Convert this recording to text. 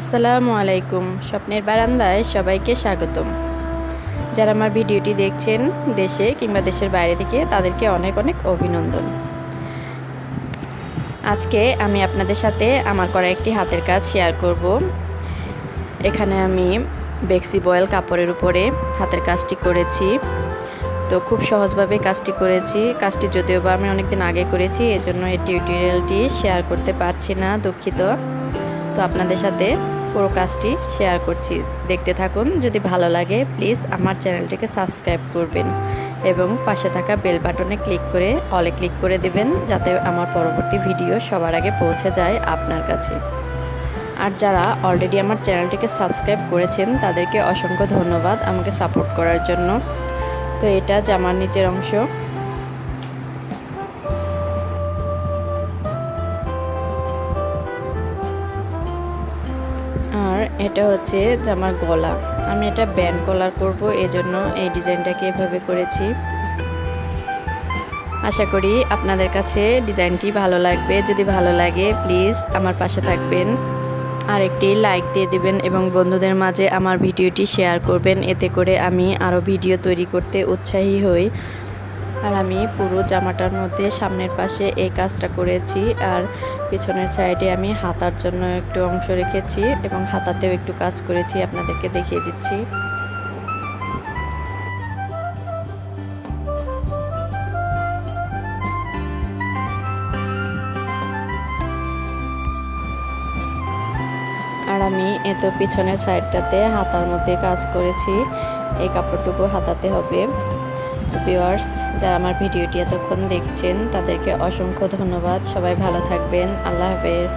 আসসালামু আলাইকুম। স্বপ্নের বারান্দায় সবাইকে স্বাগতম। যারা আমার ভিডিওটি দেখছেন দেশে কিংবা দেশের বাইরে থেকে, তাদেরকে অনেক অনেক অভিনন্দন। আজকে আমি আপনাদের সাথে আমার করা একটি হাতের কাজ শেয়ার করব। এখানে আমি বেক্সি বয়েল কাপড়ের উপরে হাতের কাজটি করেছি। তো খুব সহজভাবে কাজটি করেছি। কাজটি যদিও বা আমি অনেকদিন আগে করেছি, এজন্য এই টিউটোরিয়ালটি শেয়ার করতে পারছি না, দুঃখিত। তো আপনাদের সাথে পুরো কাজটি শেয়ার করছি। দেখতে থাকুন, যদি ভালো লাগে, প্লিজ আমার চ্যানেলটিকে সাবস্ক্রাইব করবেন এবং পাশে থাকা বেল বাটনে ক্লিক করে অলে ক্লিক করে দেবেন যাতে আমার পরবর্তী ভিডিও সবার আগে পৌঁছে যায় আপনার কাছে। আর যারা অলরেডি আমার চ্যানেলটিকে সাবস্ক্রাইব করেছেন, তাদেরকে অসংখ্য ধন্যবাদ আমাকে সাপোর্ট করার জন্য। তো এটা জামার নিচের অংশ আর এটা হচ্ছে জামার গলা। আমি এটা ব্যান্ড কলার করব, এজন্য এই ডিজাইনটাকে এভাবে করেছি। আশা করি আপনাদের কাছে ডিজাইনটি ভালো লাগবে। যদি ভালো লাগে প্লিজ আমার পাশে থাকবেন। আর একটি লাইক দিয়ে দিবেন এবং বন্ধুদের মাঝে আমার ভিডিওটি শেয়ার করবেন। এতে করে আমি আরও ভিডিও তৈরি করতে উৎসাহী হই। আর আমি পুরো জামাটার মধ্যে সামনের পাশে এই কাজটা করেছি আর পিছনের সাইডে আমি হাতার জন্য একটু অংশ রেখেছি এবং হাতাতেও একটু কাজ করেছি, আপনাদেরকে দেখিয়ে দিচ্ছি। আর আমি এত পিছনের সাইডটাতে হাতার মধ্যে কাজ করেছি, এই কাপড়টুকু হাতাতে হবে। ভিউয়ার্স যারা আমার ভিডিওটি এতক্ষণ দেখছেন তাদেরকে অসংখ্য ধন্যবাদ। সবাই ভালো থাকবেন। আল্লাহ হাফেজ।